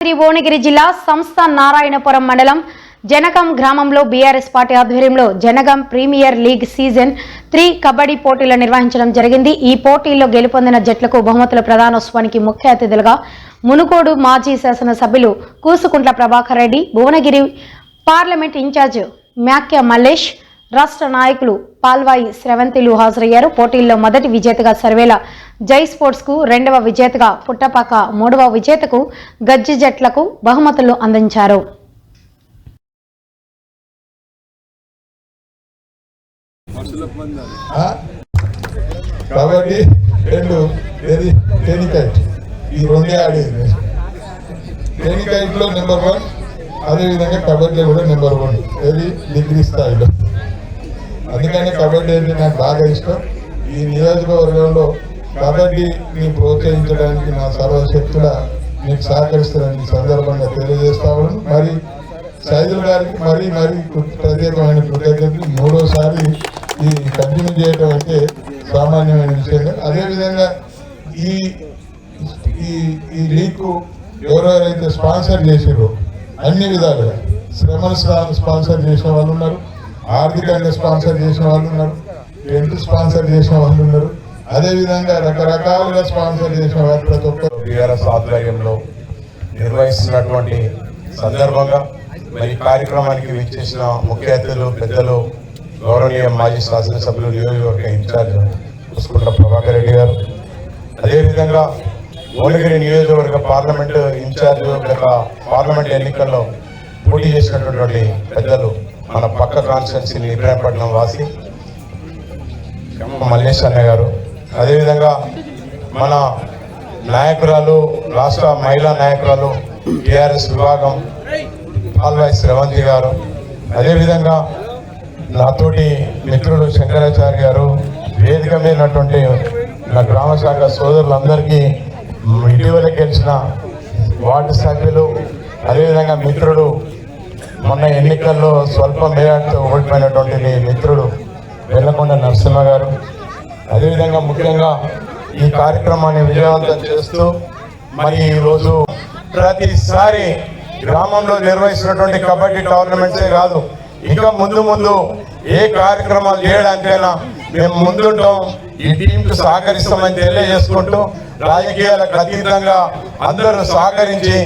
శ్రీ భువనగిరి జిల్లా సంస్థ నారాయణపురం మండలం జనగం గ్రామంలో బీఆర్ఎస్ పార్టీ ఆధ్వర్యంలో Jangaon premier league season three kabaddi పోటీలు నిర్వహించడం జరిగింది. ఈ పోటీల్లో గెలుపొందిన జట్లకు బహుమతుల ప్రధానోత్సవానికి ముఖ్య అతిథులుగా మునుగోడు మాజీ శాసనసభ్యులు Kusukuntla Prabhakar Reddy Bhuvanagiri parliament in charge మ్యాక్య Mallesh రాష్ట్ర నాయకులు పాల్వాయి స్రవంతిలు హాజరయ్యారు. పోటీల్లో మొదటి విజేతగా సర్వేల జై స్పోర్ట్స్కు రెండవ విజేతగా పుట్టపాక మూడవ విజేతకు గజ్జి జట్లకు బహుమతులు అందించారు. ఆ? రెండు టెనికైట్ ఈ రెండే ఆడేది. టెనికైట్ నెంబర్ వన్ అదేవిధంగా కబడ్డీ కూడా నెంబర్ వన్ ఏది? డిగ్రీ స్థాయిలో. అందుకని కబడ్డీ అంటే నాకు బాగా ఇష్టం. ఈ నియోజకవర్గంలో కబడ్డీని ప్రోత్సహించడానికి నా సర్వశక్తుల మీకు సహకరిస్తానని సందర్భంగా తెలియజేస్తా ఉన్నాను. మరి సైజుల గారికి మరీ మరీ ప్రత్యేకమైన కృతజ్ఞతలు. మూడోసారి ఈ కంటిన్యూ చేయడం అంటే సామాన్యమైన విషయం కాదు. అదేవిధంగా ఈ ఈ ఈ లీగ్ ఎవరెవరైతే స్పాన్సర్ చేసారో అన్ని విధాలుగా శ్రమను స్పాన్సర్ చేసిన వాళ్ళు ఉన్నారు. ఆర్థికంగా స్పాన్సర్ చేసిన వాళ్ళు ఉన్నారు టెంట్ స్పాన్సర్ చేసిన వాళ్ళు ఉన్నారు. అదేవిధంగా రకరకాలుగా స్పాన్సర్ చేసిన వారు ప్రతి ఒక్కరు బీఆర్ఎస్ ఆధ్వర్యంలో నిర్వహిస్తున్నటువంటి సందర్భంగా మరి ఈ కార్యక్రమానికి విచ్చేసిన ముఖ్య అతిథులు పెద్దలు గౌరవనీయ మాజీ శాసనసభ్యులు నియోజకవర్గ ఇన్ఛార్జ్ పుష్కుంట ప్రభాకర్ రెడ్డి గారు. అదేవిధంగా భువనగిరి నియోజకవర్గ పార్లమెంటు ఇన్ఛార్జ్ గత పార్లమెంట్ ఎన్నికల్లో పోటీ చేసినటువంటి పెద్దలు మన పక్క కాన్స్టిట్యున్సీ ఇబ్రాహీంపట్నం వాసి మల్లేష్ అన్నయ్య గారు. అదేవిధంగా మన నాయకురాలు రాష్ట్ర మహిళా నాయకురాలు టిఆర్ఎస్ విభాగం పాల్వాయిస్ రేవంతి గారు. అదేవిధంగా నాతోటి మిత్రుడు శంకరాచార్య గారు వేదిక మీద ఉన్నటువంటి నా గ్రామ శాఖ సోదరులందరికీ ఇటీవల గెలిచిన వార్డు సభ్యులు అదేవిధంగా మిత్రుడు మొన్న ఎన్నికల్లో స్వల్ప మేరతో ఓడిపోయినటువంటి మీ మిత్రుడు వెల్లకొండ నరసింహ గారు. అదేవిధంగా ముఖ్యంగా ఈ కార్యక్రమాన్ని విజయవంతం చేస్తూ మరి ఈరోజు ప్రతిసారి గ్రామంలో నిర్వహిస్తున్నటువంటి కబడ్డీ టోర్నమెంట్సే కాదు ఇంకా ముందు ముందు ఏ కార్యక్రమాలు చేయడానికైనా మేము ముందుంటాం. ఈ టీంకు సహకరిస్తామని తెలియజేసుకుంటూ రాజకీయాలకు అతీతంగా అందరూ సహకరించి